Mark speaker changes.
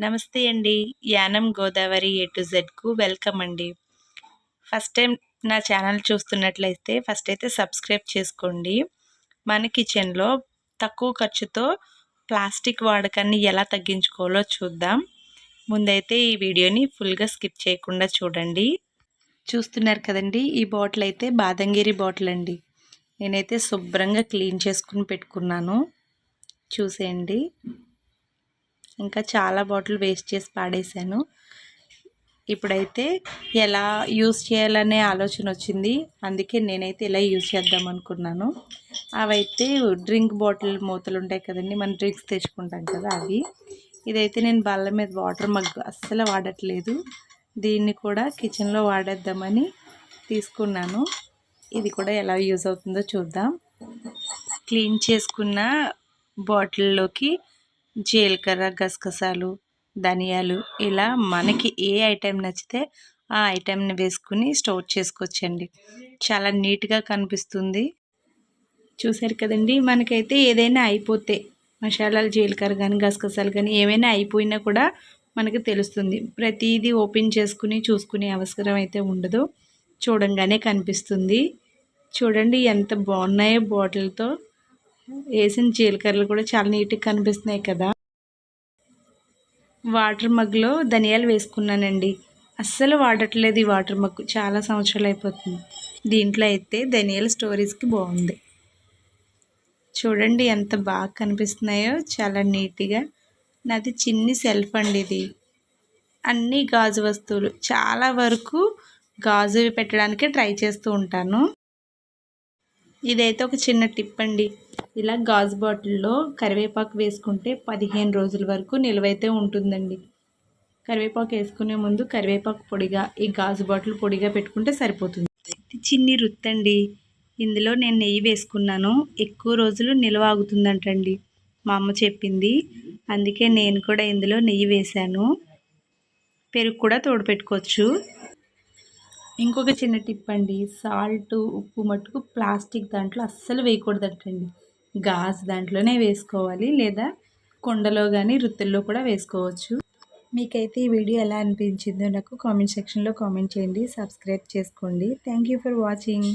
Speaker 1: నమస్తే అండి. Yanam Godavari A to జెడ్కు వెల్కమ్ అండి. ఫస్ట్ టైం నా ఛానల్ చూస్తున్నట్లయితే ఫస్ట్ అయితే సబ్స్క్రైబ్ చేసుకోండి. మన కిచెన్లో తక్కువ ఖర్చుతో ప్లాస్టిక్ వాడకాన్ని ఎలా తగ్గించుకోవాలో చూద్దాం. ముందైతే ఈ వీడియోని ఫుల్గా స్కిప్ చేయకుండా చూడండి. చూస్తున్నారు కదండి ఈ బాటిల్ అయితే బాదంగిరి బాటిల్ అండి. నేనైతే శుభ్రంగా క్లీన్ చేసుకుని పెట్టుకున్నాను. చూసేయండి. ఇంకా చాలా బాటిల్ వేస్ట్ చేసి పాడేశాను. ఇప్పుడైతే ఎలా యూస్ చేయాలనే ఆలోచన వచ్చింది. అందుకే నేనైతే ఇలా యూజ్ చేద్దాం అనుకున్నాను. అవైతే డ్రింక్ బాటిల్ మూతలు ఉంటాయి కదండి మనం డ్రింక్స్ తెచ్చుకుంటాం కదా అవి. ఇదైతే నేను బల్ల మీద వాటర్ మగ్గు అస్సలు వాడట్లేదు. దీన్ని కూడా కిచెన్లో వాడేద్దామని తీసుకున్నాను. ఇది కూడా ఎలా యూజ్ అవుతుందో చూద్దాం. క్లీన్ చేసుకున్న బాటిల్లోకి జీలకర్ర గసగసాలు ధనియాలు ఇలా మనకి ఏ ఐటెం నచ్చితే ఆ ఐటెంని వేసుకుని స్టోర్ చేసుకోవచ్చండి. చాలా నీట్గా కనిపిస్తుంది. చూసారు కదండి మనకైతే ఏదైనా అయిపోతే మసాలాలు జీలకర్ర కానీ గసగసాలు కానీ ఏమైనా అయిపోయినా కూడా మనకి తెలుస్తుంది. ప్రతిదీ ఓపెన్ చేసుకుని చూసుకునే అవసరం అయితే ఉండదు. చూడంగానే కనిపిస్తుంది. చూడండి ఎంత బాగున్నాయో బాటిల్తో. వేసిన జీలకర్రలు కూడా చాలా నీట్గా కనిపిస్తున్నాయి కదా. వాటర్ మగ్లో ధనియాలు వేసుకున్నానండి. అస్సలు వాడట్లేదు ఈ వాటర్ మగ్గు. చాలా సంవత్సరాలు అయిపోతుంది. దీంట్లో అయితే ధనియాల స్టోరీస్కి బాగుంది. చూడండి ఎంత బాగా కనిపిస్తున్నాయో. చాలా నీట్గా. నాది చిన్ని సెల్ఫ్ అండి ఇది. అన్నీ గాజు వస్తువులు. చాలా వరకు గాజువి పెట్టడానికి ట్రై చేస్తూ ఉంటాను. ఇదైతే ఒక చిన్న టిప్ అండి. ఇలా గాజు బాటిల్లో కరివేపాకు వేసుకుంటే పదిహేను రోజుల వరకు నిలవైతే ఉంటుందండి. కరివేపాకు వేసుకునే ముందు కరివేపాకు పొడిగా ఈ గాజు బాటిల్ పొడిగా పెట్టుకుంటే సరిపోతుంది. చిన్ని రుత్తండి ఇందులో నేను నెయ్యి వేసుకున్నాను. ఎక్కువ రోజులు నిల్వ ఆగుతుందంటండి. మా అమ్మ చెప్పింది. అందుకే నేను కూడా ఇందులో నెయ్యి వేశాను. పెరుగు కూడా తోడు పెట్టుకోవచ్చు. ఇంకొక చిన్న టిప్ అండి. సాల్ట్ ఉప్పు మట్టుకు ప్లాస్టిక్ దాంట్లో అస్సలు వేయకూడదంటండి. గాజు దాంట్లోనే వేసుకోవాలి లేదా కొండలో కానీ రుత్తుల్లో కూడా వేసుకోవచ్చు. మీకైతే ఈ వీడియో ఎలా అనిపించిందో నాకు కామెంట్ సెక్షన్లో కామెంట్ చేయండి. సబ్స్క్రైబ్ చేసుకోండి. Thank for watching.